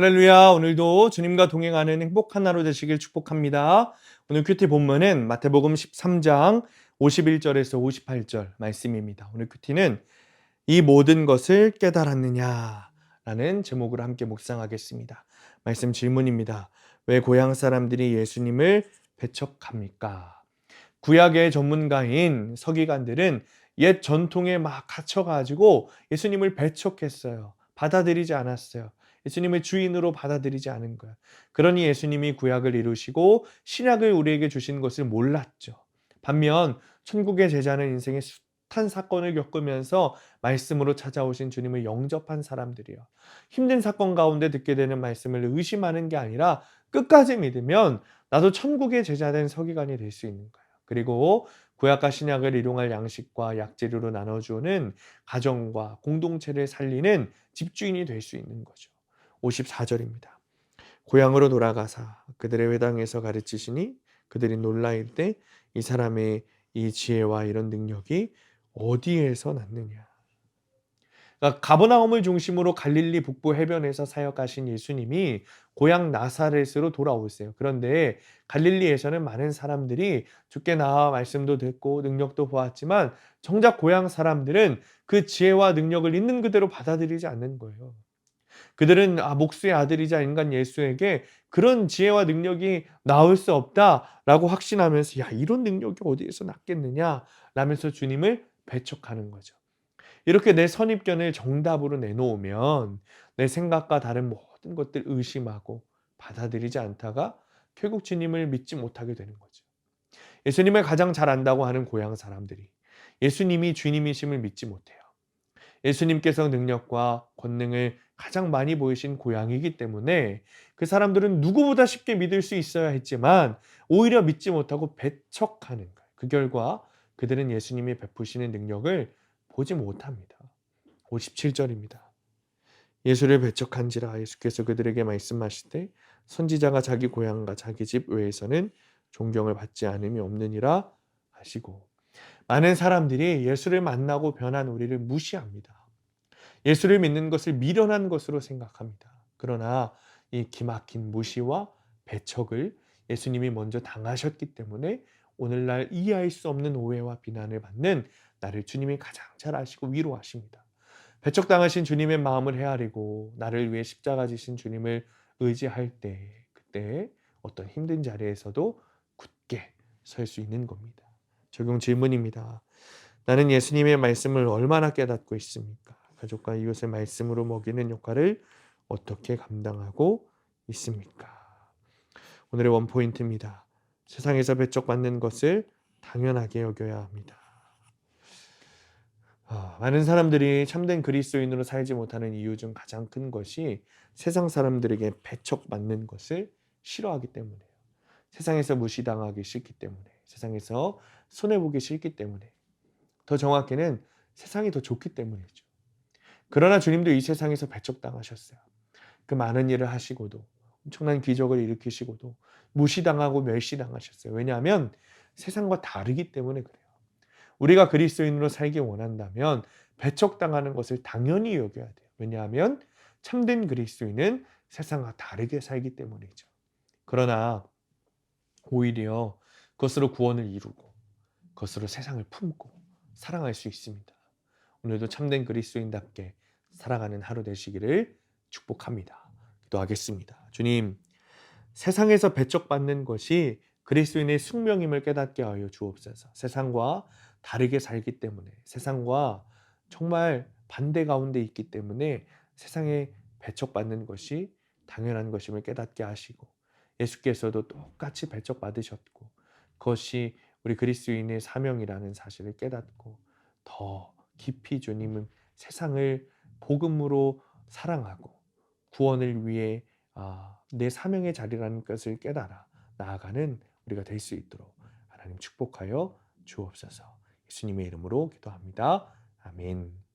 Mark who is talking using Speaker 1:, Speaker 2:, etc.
Speaker 1: 할렐루야. 오늘도 주님과 동행하는 행복한 하루 되시길 축복합니다. 오늘 큐티 본문은 마태복음 13장 51절에서 58절 말씀입니다. 오늘 큐티는 이 모든 것을 깨달았느냐 라는 제목으로 함께 묵상하겠습니다. 말씀 질문입니다. 왜 고향 사람들이 예수님을 배척합니까? 구약의 전문가인 서기관들은 옛 전통에 막 갇혀가지고 예수님을 배척했어요. 받아들이지 않았어요. 예수님을 주인으로 받아들이지 않은 거야. 그러니 예수님이 구약을 이루시고 신약을 우리에게 주신 것을 몰랐죠. 반면 천국의 제자는 인생의 숱한 사건을 겪으면서 말씀으로 찾아오신 주님을 영접한 사람들이요. 힘든 사건 가운데 듣게 되는 말씀을 의심하는 게 아니라 끝까지 믿으면 나도 천국의 제자된 서기관이 될 수 있는 거예요. 그리고 구약과 신약을 일용할 양식과 약재료로 나눠주는 가정과 공동체를 살리는 집주인이 될 수 있는 거죠. 54절입니다. 고향으로 돌아가사 그들의 회당에서 가르치시니 그들이 놀라 이때 이 사람의 이 지혜와 이런 능력이 어디에서 났느냐. 그러니까 가버나움을 중심으로 갈릴리 북부 해변에서 사역하신 예수님이 고향 나사렛으로 돌아오세요. 그런데 갈릴리에서는 많은 사람들이 주께 나와 말씀도 듣고 능력도 보았지만 정작 고향 사람들은 그 지혜와 능력을 있는 그대로 받아들이지 않는 거예요. 그들은 아, 목수의 아들이자 인간 예수에게 그런 지혜와 능력이 나올 수 없다라고 확신하면서 야 이런 능력이 어디에서 났겠느냐 라면서 주님을 배척하는 거죠. 이렇게 내 선입견을 정답으로 내놓으면 내 생각과 다른 모든 것들 의심하고 받아들이지 않다가 결국 주님을 믿지 못하게 되는 거죠. 예수님을 가장 잘 안다고 하는 고향 사람들이 예수님이 주님이심을 믿지 못해요. 예수님께서 능력과 권능을 가장 많이 보이신 고향이기 때문에 그 사람들은 누구보다 쉽게 믿을 수 있어야 했지만 오히려 믿지 못하고 배척하는 거예요. 그 결과 그들은 예수님이 베푸시는 능력을 보지 못합니다. 57절입니다. 예수를 배척한지라 예수께서 그들에게 말씀하시되 선지자가 자기 고향과 자기 집 외에서는 존경을 받지 않음이 없느니라 하시고 많은 사람들이 예수를 만나고 변한 우리를 무시합니다. 예수를 믿는 것을 미련한 것으로 생각합니다. 그러나 이 기막힌 무시와 배척을 예수님이 먼저 당하셨기 때문에 오늘날 이해할 수 없는 오해와 비난을 받는 나를 주님이 가장 잘 아시고 위로하십니다. 배척당하신 주님의 마음을 헤아리고 나를 위해 십자가 지신 주님을 의지할 때 그때 어떤 힘든 자리에서도 굳게 설 수 있는 겁니다. 적용 질문입니다. 나는 예수님의 말씀을 얼마나 깨닫고 있습니까? 가족과 이웃의 말씀으로 먹이는 역할을 어떻게 감당하고 있습니까? 오늘의 원포인트입니다. 세상에서 배척받는 것을 당연하게 여겨야 합니다. 아, 많은 사람들이 참된 그리스도인으로 살지 못하는 이유 중 가장 큰 것이 세상 사람들에게 배척받는 것을 싫어하기 때문이에요. 세상에서 무시당하기 싫기 때문에, 세상에서 손해보기 싫기 때문에, 더 정확히는 세상이 더 좋기 때문이죠. 그러나 주님도 이 세상에서 배척당하셨어요. 그 많은 일을 하시고도 엄청난 기적을 일으키시고도 무시당하고 멸시당하셨어요. 왜냐하면 세상과 다르기 때문에 그래요. 우리가 그리스도인으로 살기 원한다면 배척당하는 것을 당연히 여겨야 돼요. 왜냐하면 참된 그리스도인은 세상과 다르게 살기 때문이죠. 그러나 오히려 그것으로 구원을 이루고 그것으로 세상을 품고 사랑할 수 있습니다. 오늘도 참된 그리스도인답게 살아가는 하루 되시기를 축복합니다. 기도하겠습니다. 주님, 세상에서 배척받는 것이 그리스도인의 숙명임을 깨닫게 하여 주옵소서. 세상과 다르게 살기 때문에 세상과 정말 반대 가운데 있기 때문에 세상에 배척받는 것이 당연한 것임을 깨닫게 하시고 예수께서도 똑같이 배척받으셨고 그것이 우리 그리스도인의 사명이라는 사실을 깨닫고 더 깊이 주님은 세상을 복음으로 사랑하고 구원을 위해 아, 내 사명의 자리라는 것을 깨달아 나아가는 우리가 될 수 있도록 하나님 축복하여 주옵소서. 예수님의 이름으로 기도합니다. 아멘.